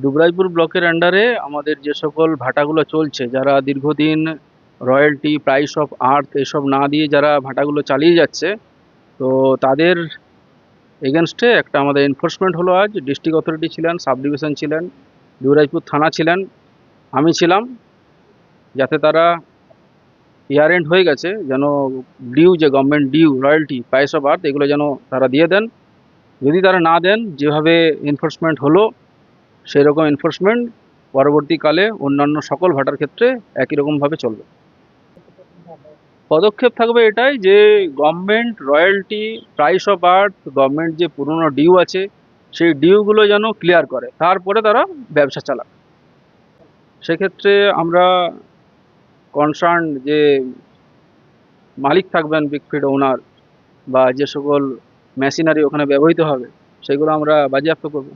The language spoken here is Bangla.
দুবরাইপুর ব্লকের আন্ডারে আমাদের যে সকল ভাটাগুলো চলছে, যারা দীর্ঘদিন রয়্যালটি প্রাইস অফ আর্থ এসব না দিয়ে যারা ভাটাগুলো চালিয়ে যাচ্ছে, তো তাদের এগেনস্টে একটা আমাদের এনফোর্সমেন্ট হলো আজ। ডিস্ট্রিক্ট অথরিটি ছিলেন সাব ডিভিশন ছিলেন দুবরাইপুর থানা ছিলেন, আমি ছিলাম, যাতে তারা ইয়ার এন্ড হয়ে গেছে, যেন ডিউ যে government due royalty price of earth এগুলো যেন তারা দিয়ে দেন। যদি তারা না দেন, যেভাবে এনফোর্সমেন্ট হলো সেই রকম এনফোর্সমেন্ট পরবর্তীকালে অন্যান্য সকল ভাটার ক্ষেত্রে একই রকমভাবে চলবে। পদক্ষেপ থাকবে এটাই যে government royalty price of earth government যে পুরনো ডিউ আছে, সেই ডিউগুলো যেন ক্লিয়ার করে। তারপরে তারা ব্যবসা চালাক। সেক্ষেত্রে আমরা কনসার্ন যে মালিক থাকবেন বিগ ফিড ওনার বা যে সকল মেশিনারি ওখানে ব্যবহৃত হবে, সেগুলো আমরা বাজেয়াপ্ত করব।